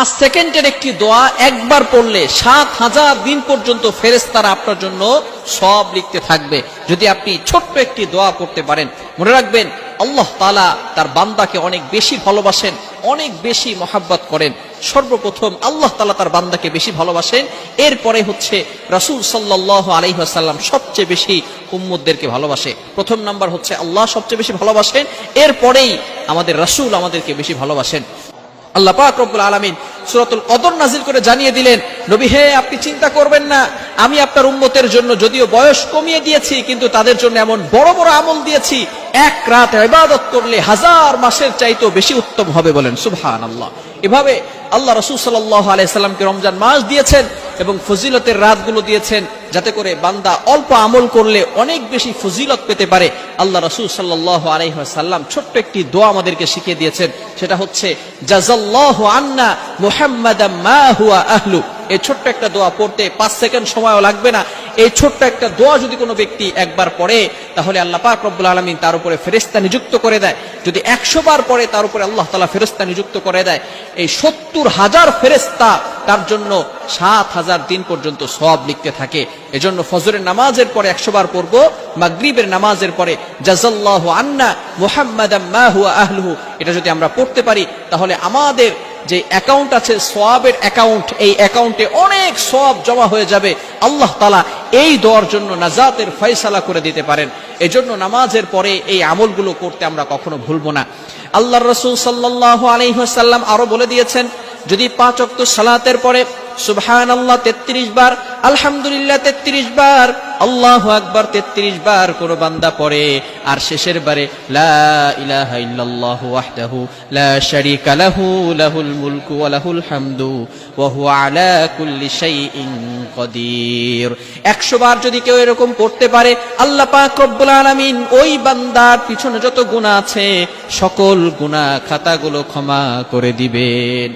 পাঁচ সেকেন্ডের একটি দোয়া একবার পড়লে সাত হাজার দিন পর্যন্ত ফেরেস্তারা আপনার জন্য সব লিখতে থাকবে। যদি আপনি ছোট্ট একটি দোয়া করতে পারেন, মনে রাখবেন আল্লাহ তালা তার বান্দাকে অনেক বেশি ভালোবাসেন, অনেক বেশি মহাব্বত করেন। সর্বপ্রথম আল্লাহ তালা তার বান্দাকে বেশি ভালোবাসেন, এরপরে হচ্ছে রাসুল সাল্লাহ আলহিহাসাল্লাম সবচেয়ে বেশি উম্মদদেরকে ভালোবাসে। প্রথম নাম্বার হচ্ছে আল্লাহ সবচেয়ে বেশি ভালোবাসেন, এরপরেই আমাদের রাসুল আমাদেরকে বেশি ভালোবাসেন। আল্লাহ পাক রব্বুল আলামিন সূরাতুল কদর নাজিল করে জানিয়ে দিলেন, নবী, হে, আপনি চিন্তা করবেন না। আমি আপনার উম্মতের জন্য যদিও বয়স কমিয়ে দিয়েছি, কিন্তু তাদের জন্য এমন বড় বড় আমল দিয়েছি। এক রাত ইবাদত করলে হাজার মাসের চাইতেও বেশি উত্তম হবে বলেন। সুবহানাল্লাহ। এভাবে আল্লাহ রসুল সাল্লাহ আলাইসাল্লামকে রমজান মাস দিয়েছেন এবং ফজিলতের রাতগুলো দিয়েছেন যাতে করে বান্দা অল্প আমল করলে অনেক বেশি ফজিলত পেতে পারে। আল্লাহ রসুল সাল্লাহ আলাইসাল্লাম ছোট্ট একটি দোয়া আমাদেরকে শিখিয়ে দিয়েছেন। সেটা হচ্ছে জাজাল্লাহ আন্না মুহাম্মাদ মা হুয়া আহলু। এই ছোট্ট একটা দোয়া পড়তে পাঁচ সেকেন্ড সময়ও লাগবে না। এই ছোট্ট একটা দোয়া যদি কোনো ব্যক্তি একবার পড়ে, তাহলে আল্লাহ পাক রব্বুল আলমিন তার উপরে ফেরেস্তা নিযুক্ত করে দেয়। যদি একশো বার পড়ে, তার উপরে আল্লাহ তালা ফেরেস্তা নিযুক্ত করে দেয়। এই সত্তর হাজার ফেরেস্তা তার জন্য সাত হাজার দিন পর্যন্ত সব লিখতে থাকে। এজন্য ফজরের নামাজের পরে একশো বার পড়ব, মাগরিবের নামাজের পরে জাজাল্লাহ আন্না মুহাম্মাদ আহলুহু। এটা যদি আমরা পড়তে পারি, তাহলে আমাদের যে অ্যাকাউন্ট আছে, সোয়াবের অ্যাকাউন্ট এই অ্যাকাউন্টে অনেক সোয়াব জমা হয়ে যাবে। আল্লাহ তালা এই দোয়ার জন্য নাজাতের ফয়সালা করে দিতে পারেন। এজন্য নামাজের পরে এই আমলগুলো করতে আমরা কখনো ভুলবো না। আল্লাহ রসুল সাল্লাহ আলহিহাসাল্লাম আরও বলে দিয়েছেন, যদি পাঁচ অক্ত সালাতের পরে সুবহান আল্লাহ তেত্রিশ বার আলহামদুলিল্লাহ তেত্রিশ বার, আল্লাহ আকবার তেত্রিশ বার কোন বান্দা পড়ে, আর শেষের বারে 100 বার যদি কেউ এরকম পড়তে পারে, আল্লাহ পাক রব্বুল আলামিন ওই বান্দার পিছনে যত গুনাহ আছে, সকল গুনাহ খাতাগুলো ক্ষমা করে দিবেন।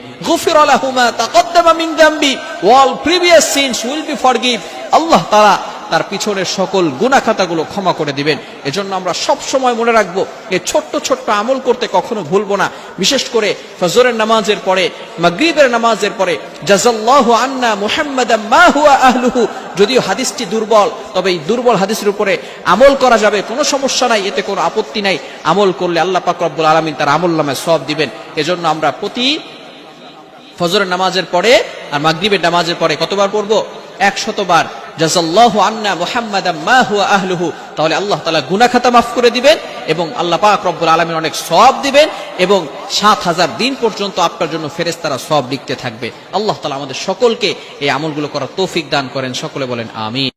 Will be forgive. আল্লাহ তাআলা তার পিছনের সকল গুনা খাতাগুলো ক্ষমা করে দিবেন। এজন্য আমরা সব সময় মনে রাখব এই ছোট্ট ছোট্ট আমল করতে কখনো ভুলবো না। বিশেষ করে ফজরের নামাজের পরে, মাগরিবের নামাজের পরে জাজাল্লাহু আন্না মুহাম্মাদ মা হুয়া আহলুহু। যদিও হাদিসটি দুর্বল, তবে এই দুর্বল হাদিসের উপরে আমল করা যাবে, কোনো সমস্যা নাই, এতে কোনো আপত্তি নাই। আমল করলে আল্লাহ পাক রব্বুল আলামিন তার আমল নামে সব দিবেন। এজন্য আমরা প্রতি ফজরের নামাজের পরে আর মাগরিবের নামাজের পরে কতবার পড়ব? একশতবার। জাজাল্লাহু তাহলে আল্লাহ তাআলা গুনাহ খাতা মাফ করে দিবেন এবং আল্লাহ পাক রব্বুল অনেক সওয়াব দিবেন এবং সাত হাজার দিন পর্যন্ত আপনার জন্য ফেরেশতারা সব লিখতে থাকবে। আল্লাহ তাআলা আমাদের সকলকে এই আমলগুলো করার তৌফিক দান করেন। সকলে বলেন, আমিন।